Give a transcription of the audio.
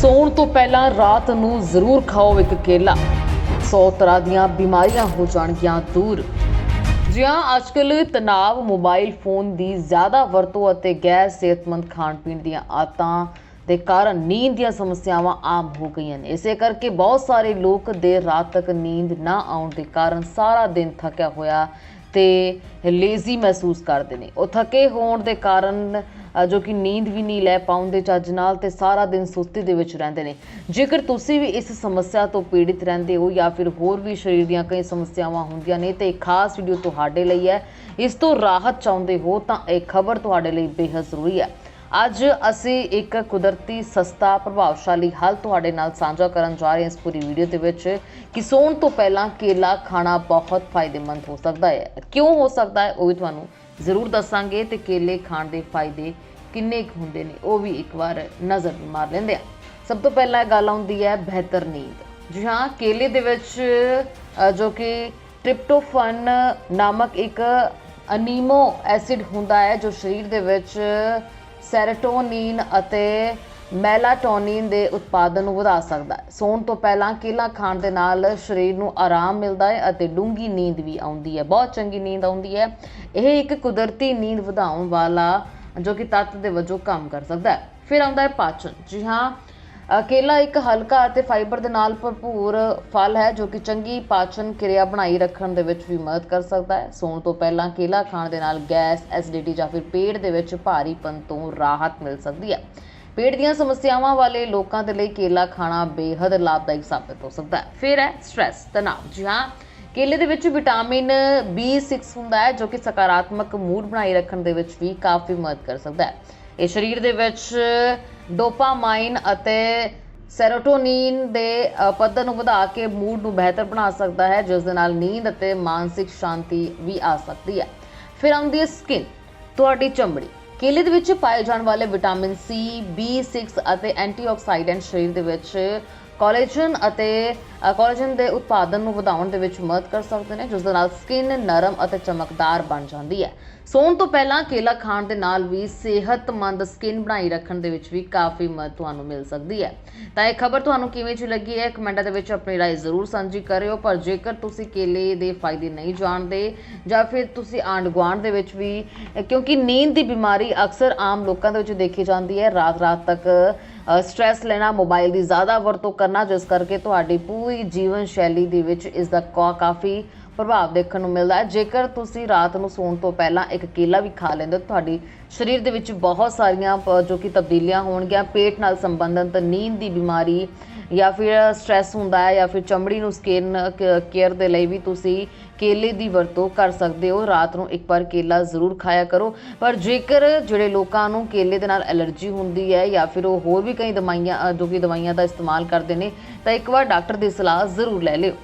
ਸੌਣ ਤੋਂ ਪਹਿਲਾਂ ਰਾਤ ਨੂੰ ਜ਼ਰੂਰ ਖਾਓ ਇੱਕ ਕੇਲਾ। 100 ਤਰ੍ਹਾਂ ਦੀਆਂ ਬਿਮਾਰੀਆਂ ਹੋ ਜਾਣਗੀਆਂ ਦੂਰ। ਜੀ ਹਾਂ ਅੱਜਕੱਲ ਤਣਾਅ ਮੋਬਾਈਲ ਫੋਨ ਦੀ ਜ਼ਿਆਦਾ ਵਰਤੋਂ ਅਤੇ ਗੈਰ ਸਿਹਤਮੰਦ ਖਾਣ ਪੀਣ ਦੀਆਂ ਆਦਤਾਂ ਦੇ ਕਾਰਨ ਨੀਂਦ ਦੀਆਂ ਸਮੱਸਿਆਵਾਂ ਆਮ ਹੋ ਗਈਆਂ ਨੇ। ਇਸੇ ਕਰਕੇ ਬਹੁਤ ਸਾਰੇ ਲੋਕ ਦੇਰ ਰਾਤ ਤੱਕ ਨੀਂਦ ਨਾ ਆਉਣ ਦੇ ਕਾਰਨ ਸਾਰਾ ਦਿਨ ਥੱਕਿਆ ਹੋਇਆ ਤੇ ਲੇਜ਼ੀ ਮਹਿਸੂਸ ਕਰਦੇ ਨੇ। ਉਹ ਥੱਕੇ ਹੋਣ ਦੇ ਕਾਰਨ ਜੋ ਕਿ ਨੀਂਦ ਵੀ ਨਹੀਂ ਲੈ ਪਾਉਂਦੇ ਚੱਜ ਨਾਲ ਤੇ ਸਾਰਾ ਦਿਨ ਸੁਸਤੀ ਦੇ ਵਿੱਚ ਰਹਿੰਦੇ ਨੇ। ਜੇਕਰ ਤੁਸੀਂ ਵੀ ਇਸ ਸਮੱਸਿਆ ਤੋਂ ਪੀੜਿਤ ਰਹਿੰਦੇ ਹੋ ਜਾਂ ਫਿਰ ਹੋਰ ਵੀ ਸਰੀਰ ਦੀਆਂ ਕਈ ਸਮੱਸਿਆਵਾਂ ਹੁੰਦੀਆਂ ਨੇ ਤੇ ਇੱਕ ਖਾਸ ਵੀਡੀਓ ਤੁਹਾਡੇ ਲਈ ਹੈ, ਇਸ ਤੋਂ ਰਾਹਤ ਚਾਹੁੰਦੇ ਹੋ ਤਾਂ ਇਹ ਖਬਰ ਤੁਹਾਡੇ ਲਈ ਬੇਹੱਦ ਜ਼ਰੂਰੀ ਹੈ। ਅੱਜ ਅਸੀਂ ਇੱਕ ਕੁਦਰਤੀ, ਸਸਤਾ, ਪ੍ਰਭਾਵਸ਼ਾਲੀ ਹੱਲ ਤੁਹਾਡੇ ਨਾਲ ਸਾਂਝਾ ਕਰਨ ਜਾ ਰਹੇ ਹਾਂ ਇਸ ਪੂਰੀ ਵੀਡੀਓ ਦੇ ਵਿੱਚ ਕਿ ਸੌਣ ਤੋਂ ਪਹਿਲਾਂ ਕੇਲਾ ਖਾਣਾ ਬਹੁਤ ਫਾਇਦੇਮੰਦ ਹੋ ਸਕਦਾ ਹੈ। ਕਿਉਂ ਹੋ ਸਕਦਾ ਹੈ, ਉਹ ਵੀ ਤੁਹਾਨੂੰ ਜ਼ਰੂਰ ਦੱਸਾਂਗੇ ਤੇ ਕੇਲੇ ਖਾਣ ਦੇ ਫਾਇਦੇ ਕਿੰਨੇ ਕੁ ਹੁੰਦੇ ਨੇ, ਉਹ ਵੀ ਇੱਕ ਵਾਰ ਨਜ਼ਰ ਮਾਰ ਲੈਂਦੇ ਆ ਸਭ ਤੋਂ ਪਹਿਲਾਂ ਗੱਲ ਆਉਂਦੀ ਹੈ ਬਿਹਤਰ ਨੀਂਦ। ਜੀ ਹਾਂ, ਕੇਲੇ ਦੇ ਵਿੱਚ ਜੋ ਕਿ ਟ੍ਰਿਪਟੋਫਨ ਨਾਮਕ ਇੱਕ ਅਨੀਮੋ ਐਸਿਡ ਹੁੰਦਾ ਹੈ, ਜੋ ਸਰੀਰ ਦੇ ਵਿੱਚ ਸੈਰੋਟੋਨਿਨ ਅਤੇ ਮੈਲਾਟੋਨਿਨ ਦੇ ਉਤਪਾਦਨ ਨੂੰ ਵਧਾ ਸਕਦਾ ਹੈ। ਸੌਣ ਤੋਂ ਪਹਿਲਾਂ ਕੇਲਾ ਖਾਣ ਦੇ ਨਾਲ ਸਰੀਰ ਨੂੰ ਆਰਾਮ ਮਿਲਦਾ ਹੈ ਅਤੇ ਡੂੰਗੀ ਨੀਂਦ ਵੀ ਆਉਂਦੀ ਹੈ। ਬਹੁਤ ਚੰਗੀ ਨੀਂਦ ਆਉਂਦੀ ਹੈ। ਇਹ ਇੱਕ ਕੁਦਰਤੀ ਨੀਂਦ ਵਧਾਉਣ ਵਾਲਾ ਜੋ ਕਿ ਤੱਤ ਦੇ ਵਜੋਂ ਕੰਮ ਕਰ ਸਕਦਾ ਹੈ। ਫਿਰ ਆਉਂਦਾ ਹੈ ਪਾਚਨ। ਜੀ ਹਾਂ ਕੇਲਾ ਇੱਕ ਹਲਕਾ ਅਤੇ ਫਾਈਬਰ ਦੇ ਨਾਲ ਭਰਪੂਰ ਫਲ ਹੈ ਜੋ ਕਿ ਚੰਗੀ ਪਾਚਨ ਕਿਰਿਆ ਬਣਾਈ ਰੱਖਣ ਦੇ ਵਿੱਚ ਵੀ ਮਦਦ ਕਰ ਸਕਦਾ ਹੈ। ਸੌਣ ਤੋਂ ਪਹਿਲਾਂ ਕੇਲਾ ਖਾਣ ਦੇ ਨਾਲ ਗੈਸ, ਐਸਿਡਿਟੀ ਜਾਂ ਫਿਰ ਪੇਟ ਦੇ ਵਿੱਚ ਭਾਰੀਪਨ ਤੋਂ ਰਾਹਤ ਮਿਲ ਸਕਦੀ ਹੈ। ਪੇਟ ਦੀਆਂ ਸਮੱਸਿਆਵਾਂ ਵਾਲੇ ਲੋਕਾਂ ਦੇ ਲਈ ਕੇਲਾ ਖਾਣਾ ਬੇਹੱਦ ਲਾਭਦਾਇਕ ਸਾਬਤ ਹੋ ਸਕਦਾ ਹੈ। ਫਿਰ ਹੈ ਸਟ੍ਰੈਸ ਤਣਾਅ। ਜੀ ਹਾਂ, ਕੇਲੇ ਦੇ ਵਿੱਚ ਵਿਟਾਮਿਨ B6 ਹੁੰਦਾ ਹੈ, ਜੋ ਕਿ ਸਕਾਰਾਤਮਕ ਮੂਡ ਬਣਾਈ ਰੱਖਣ ਦੇ ਵਿੱਚ ਵੀ ਕਾਫੀ ਮਦਦ ਕਰ ਸਕਦਾ ਹੈ। ਇਹ ਸਰੀਰ ਦੇ ਵਿੱਚ ਡੋਪਾਮਾਈਨ ਅਤੇ ਸੈਰੋਟੋਨਿਨ ਦੇ ਪੱਧਰ ਨੂੰ ਵਧਾ ਕੇ ਮੂਡ ਨੂੰ ਬਿਹਤਰ ਬਣਾ ਸਕਦਾ ਹੈ, ਜਿਸ ਦੇ ਨਾਲ ਨੀਂਦ ਅਤੇ ਮਾਨਸਿਕ ਸ਼ਾਂਤੀ ਵੀ ਆ ਸਕਦੀ ਹੈ। ਫਿਰ ਆਉਂਦੀ ਹੈ ਸਕਿਨ ਤੁਹਾਡੀ ਚਮੜੀ। ਕੇਲੇ ਦੇ ਵਿੱਚ ਪਾਏ ਜਾਣ ਵਾਲੇ ਵਿਟਾਮਿਨ ਸੀ B6 ਅਤੇ ਐਂਟੀਆਕਸਾਈਡੈਂਟ ਸਰੀਰ ਦੇ ਵਿੱਚ ਕੋਲੇਜਨ ਅਤੇ ਕੋਲੇਜਨ ਦੇ ਉਤਪਾਦਨ ਨੂੰ ਵਧਾਉਣ ਦੇ ਵਿੱਚ ਮਦਦ ਕਰ ਸਕਦੇ ਨੇ ਜਿਸ ਦੇ ਨਾਲ ਸਕਿਨ ਨਰਮ ਅਤੇ ਚਮਕਦਾਰ ਬਣ ਜਾਂਦੀ ਹੈ ਸੌਣ ਤੋਂ ਪਹਿਲਾਂ ਕੇਲਾ ਖਾਣ ਦੇ ਨਾਲ ਵੀ ਸਿਹਤਮੰਦ ਸਕਿਨ ਬਣਾਈ ਰੱਖਣ ਦੇ ਵਿੱਚ ਵੀ ਕਾਫੀ ਮਦਦ ਤੁਹਾਨੂੰ ਮਿਲ ਸਕਦੀ ਹੈ ਤਾਂ ਇਹ ਖਬਰ ਤੁਹਾਨੂੰ ਕਿਵੇਂ ਚ ਲੱਗੀ ਹੈ ਕਮੈਂਟਾਂ ਦੇ ਵਿੱਚ ਆਪਣੀ رائے ਜ਼ਰੂਰ ਸਾਂਝੀ ਕਰਿਓ ਪਰ ਜੇਕਰ ਤੁਸੀਂ ਕੇਲੇ ਦੇ ਫਾਇਦੇ ਨਹੀਂ ਜਾਣਦੇ ਜਾਂ ਫਿਰ ਤੁਸੀਂ ਆਂਢ ਗੁਆਂਢ ਦੇ ਵਿੱਚ ਵੀ ਕਿਉਂਕਿ ਨੀਂਦ ਦੀ ਬਿਮਾਰੀ ਅਕਸਰ ਆਮ ਲੋਕਾਂ ਦੇ ਵਿੱਚ ਦੇਖੀ ਜਾਂਦੀ ਹੈ ਰਾਤ ਰਾਤ ਤੱਕ ਸਟ੍ਰੈਸ ਲੈਣਾ ਮੋਬਾਈਲ ਦੀ ਜ਼ਿਆਦਾ ਵਰਤੋਂ ਕਰਨਾ ਜਿਸ ਕਰਕੇ ਤੁਹਾਡੀ ਪੂਰੀ ਜੀਵਨ ਸ਼ੈਲੀ ਦੇ ਵਿੱਚ ਇਸ ਦਾ ਕਾਫੀ ਪ੍ਰਭਾਵ ਦੇਖਣ ਨੂੰ ਮਿਲਦਾ ਹੈ। ਜੇਕਰ ਤੁਸੀਂ ਰਾਤ ਨੂੰ ਸੌਣ ਤੋਂ ਪਹਿਲਾਂ ਇੱਕ ਕੇਲਾ ਵੀ ਖਾ ਲੈਂਦੇ ਹੋ, ਤੁਹਾਡੀ ਸਰੀਰ ਦੇ ਵਿੱਚ ਬਹੁਤ ਸਾਰੀਆਂ ਜੋ ਕਿ ਤਬਦੀਲੀਆਂ ਹੋਣਗੀਆਂ, ਪੇਟ ਨਾਲ ਸੰਬੰਧਿਤ ਨੀਂਦ ਦੀ ਬਿਮਾਰੀ ਜਾਂ ਫਿਰ ਸਟ੍ਰੈਸ ਹੁੰਦਾ ਹੈ ਜਾਂ ਫਿਰ ਚਮੜੀ ਨੂੰ ਸਕਿਨ ਕੇਅਰ ਦੇ ਲਈ ਵੀ ਤੁਸੀਂ ਕੇਲੇ ਦੀ ਵਰਤੋਂ ਕਰ ਸਕਦੇ ਹੋ। ਰਾਤ ਨੂੰ ਇੱਕ ਵਾਰ ਕੇਲਾ ਜ਼ਰੂਰ ਖਾਇਆ ਕਰੋ। ਪਰ ਜੇਕਰ ਜਿਹੜੇ ਲੋਕਾਂ ਨੂੰ ਕੇਲੇ ਦੇ ਨਾਲ ਐਲਰਜੀ ਹੁੰਦੀ ਹੈ ਜਾਂ ਫਿਰ ਉਹ ਹੋਰ ਵੀ ਕਈ ਦਵਾਈਆਂ ਜੋ ਕਿ ਦਵਾਈਆਂ ਦਾ ਇਸਤੇਮਾਲ ਕਰਦੇ ਨੇ, ਤਾਂ ਇੱਕ ਵਾਰ ਡਾਕਟਰ ਦੀ ਸਲਾਹ ਜ਼ਰੂਰ ਲੈ ਲਿਓ।